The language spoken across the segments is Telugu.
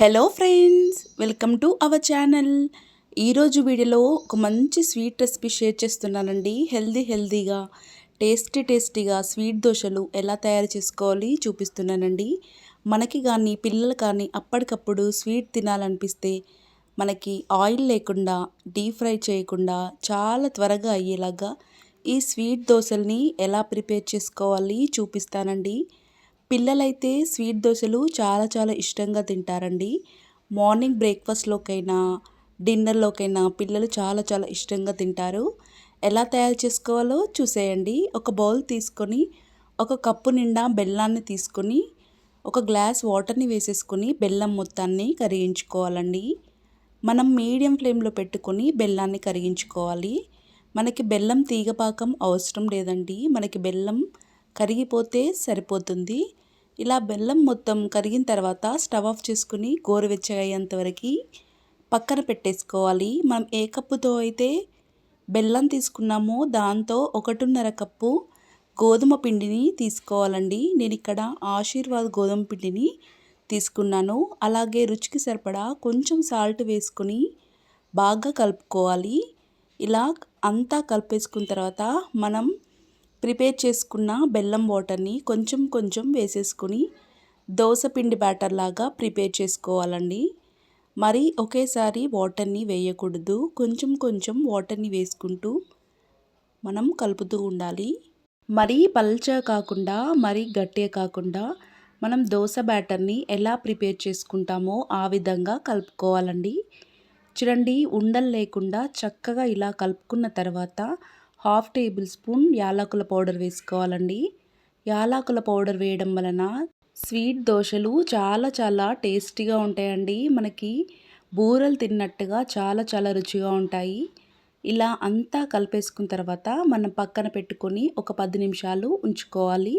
Hello friends welcome to our channel ఈరోజు వీడియోలో ఒక మంచి స్వీట్ రెసిపీ షేర్ చేస్తున్నానండి. హెల్దీ హెల్దీగా టేస్టీ టేస్టీగా స్వీట్ దోశలు ఎలా తయారు చేసుకోవాలి చూపిస్తున్నానండి. మనకి కానీ పిల్లలు కానీ అప్పటికప్పుడు స్వీట్ తినాలనిపిస్తే మనకి ఆయిల్ లేకుండా డీప్ ఫ్రై చేయకుండా చాలా త్వరగా అయ్యేలాగా ఈ స్వీట్ దోశల్ని ఎలా ప్రిపేర్ చేసుకోవాలి చూపిస్తానండి. పిల్లలైతే స్వీట్ దోశలు చాలా చాలా ఇష్టంగా తింటారండి. మార్నింగ్ బ్రేక్ఫాస్ట్లోకైనా డిన్నర్లోకైనా పిల్లలు చాలా చాలా ఇష్టంగా తింటారు. ఎలా తయారు చేసుకోవాలో చూసేయండి. ఒక బౌల్ తీసుకొని ఒక కప్పు నిండా బెల్లాన్ని తీసుకొని ఒక గ్లాస్ వాటర్ని వేసేసుకొని బెల్లం మొత్తాన్ని కరిగించుకోవాలండి. మనం మీడియం ఫ్లేమ్లో పెట్టుకొని బెల్లాన్ని కరిగించుకోవాలి. మనకి బెల్లం తీగపాకం అవసరం లేదండి. మనకి బెల్లం కరిగిపోతే సరిపోతుంది. ఇలా బెల్లం మొత్తం కరిగిన తర్వాత స్టవ్ ఆఫ్ చేసుకుని గోరువెచ్చగా అయ్యేంతవరకు పక్కన పెట్టేసుకోవాలి. మనం ఏ కప్పుతో అయితే బెల్లం తీసుకున్నామో దాంతో ఒకటిన్నర కప్పు గోధుమ పిండిని తీసుకోవాలండి. నేను ఇక్కడ ఆశీర్వాద్ గోధుమ పిండిని తీసుకున్నాను. అలాగే రుచికి సరిపడా కొంచెం సాల్ట్ వేసుకుని బాగా కలుపుకోవాలి. ఇలా అంతా కలిపేసుకున్న తర్వాత మనం ప్రిపేర్ చేసుకున్న బెల్లం వాటర్ని కొంచెం కొంచెం వేసేసుకుని దోసపిండి బ్యాటర్ లాగా ప్రిపేర్ చేసుకోవాలండి. మరి ఒకేసారి వాటర్ని వేయకూడదు. కొంచెం కొంచెం వాటర్ని వేసుకుంటూ మనం కలుపుతూ ఉండాలి. మరీ పల్చ కాకుండా మరీ గట్టిగా కాకుండా మనం దోశ బ్యాటర్ని ఎలా ప్రిపేర్ చేసుకుంటామో ఆ విధంగా కలుపుకోవాలండి. చూడండి ఉండలు లేకుండా చక్కగా ఇలా కలుపుకున్న తర్వాత హాఫ్ టేబుల్ స్పూన్ యాలకుల పౌడర్ వేసుకోవాలండి. యాలకుల పౌడర్ వేయడం వలన స్వీట్ దోశలు చాలా చాలా టేస్టీగా ఉంటాయండి. మనకి బూరలు తిన్నట్టుగా చాలా చాలా రుచిగా ఉంటాయి. ఇలా అంతా కలిపేసుకున్న తర్వాత మనం పక్కన పెట్టుకొని ఒక పది నిమిషాలు ఉంచుకోవాలి.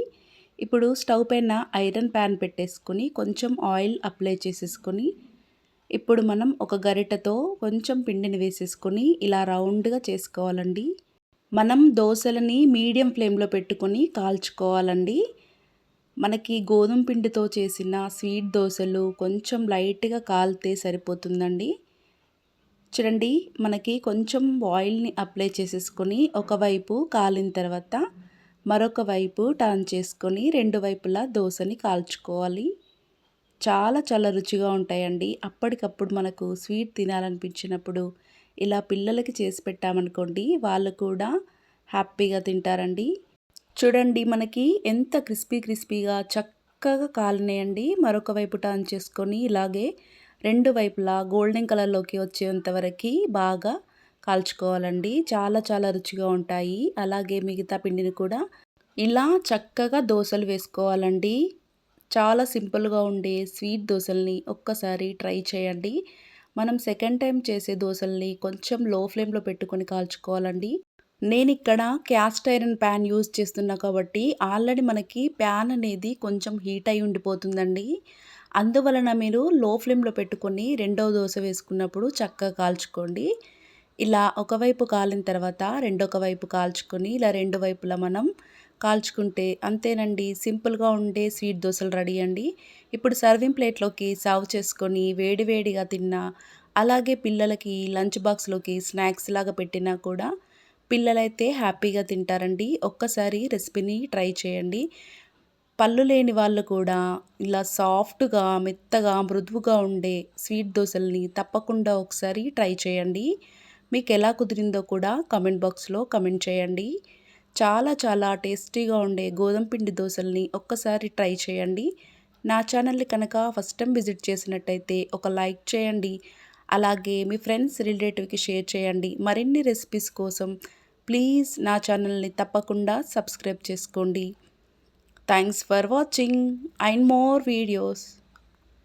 ఇప్పుడు స్టవ్ పైన ఐరన్ ప్యాన్ పెట్టేసుకొని కొంచెం ఆయిల్ అప్లై చేసేసుకొని ఇప్పుడు మనం ఒక గరిటతో కొంచెం పిండిని వేసేసుకొని ఇలా రౌండ్గా చేసుకోవాలండి. మనం దోశలని మీడియం ఫ్లేమ్లో పెట్టుకొని కాల్చుకోవాలండి. మనకి గోధుమ పిండితో చేసిన స్వీట్ దోశలు కొంచెం లైట్గా కాలితే సరిపోతుందండి. చూడండి మనకి కొంచెం ఆయిల్ని అప్లై చేసేసుకొని ఒకవైపు కాలిన తర్వాత మరొక వైపు టర్న్ చేసుకొని రెండు వైపులా దోశని కాల్చుకోవాలి. చాలా చాలా రుచిగా ఉంటాయండి. అప్పటికప్పుడు మనకు స్వీట్ తినాలనిపించినప్పుడు ఇలా పిల్లలకి చేసి పెట్టామనుకోండి వాళ్ళు కూడా హ్యాపీగా తింటారండి. చూడండి మనకి ఎంత క్రిస్పీ క్రిస్పీగా చక్కగా కాలినాయండి. మరొక వైపు టర్న్ చేసుకొని ఇలాగే రెండు వైపులా గోల్డెన్ కలర్లోకి వచ్చేంత వరకు బాగా కాల్చుకోవాలండి. చాలా చాలా రుచిగా ఉంటాయి. అలాగే మిగతా పిండిని కూడా ఇలా చక్కగా దోశలు వేసుకోవాలండి. చాలా సింపుల్గా ఉండే స్వీట్ దోశల్ని ఒక్కసారి ట్రై చేయండి. మనం సెకండ్ టైం చేసే దోశల్ని కొంచెం లో ఫ్లేమ్లో పెట్టుకొని కాల్చుకోవాలండి. నేను ఇక్కడ క్యాస్ట్ ఐరన్ ప్యాన్ యూజ్ చేస్తున్నా కాబట్టి ఆల్రెడీ మనకి ప్యాన్ అనేది కొంచెం హీట్ అయి ఉండిపోతుందండి. అందువలన మీరు లో ఫ్లేమ్లో పెట్టుకొని రెండవ దోశ వేసుకున్నప్పుడు చక్కగా కాల్చుకోండి. ఇలా ఒకవైపు కాలిన తర్వాత రెండొక వైపు కాల్చుకొని ఇలా రెండు వైపులా మనం కాల్చుకుంటే అంతేనండి. సింపుల్గా ఉండే స్వీట్ దోశలు రెడీ అండి. ఇప్పుడు సర్వింగ్ ప్లేట్లోకి సర్వ్ చేసుకొని వేడివేడిగా తిన్నా అలాగే పిల్లలకి లంచ్ బాక్స్లోకి స్నాక్స్ లాగా పెట్టినా కూడా పిల్లలైతే హ్యాపీగా తింటారండి. ఒక్కసారి రెసిపీని ట్రై చేయండి. పళ్ళు లేని వాళ్ళు కూడా ఇలా సాఫ్ట్గా మెత్తగా మృదువుగా ఉండే స్వీట్ దోశల్ని తప్పకుండా ఒకసారి ట్రై చేయండి. మీకు ఎలా కుదిరిందో కూడా కమెంట్ బాక్స్లో కమెంట్ చేయండి. చాలా చాలా టేస్టీగా ఉండే గోధుమ పిండి దోశల్ని ఒక్కసారి ట్రై చేయండి. నా ఛానల్ని కనుక ఫస్ట్ టైం విజిట్ చేసినట్టయితే ఒక లైక్ చేయండి. అలాగే మీ ఫ్రెండ్స్ రిలేటివ్కి షేర్ చేయండి. మరిన్ని రెసిపీస్ కోసం ప్లీజ్ నా ఛానల్ని తప్పకుండా సబ్స్క్రైబ్ చేసుకోండి. Thanks for watching. And more videos.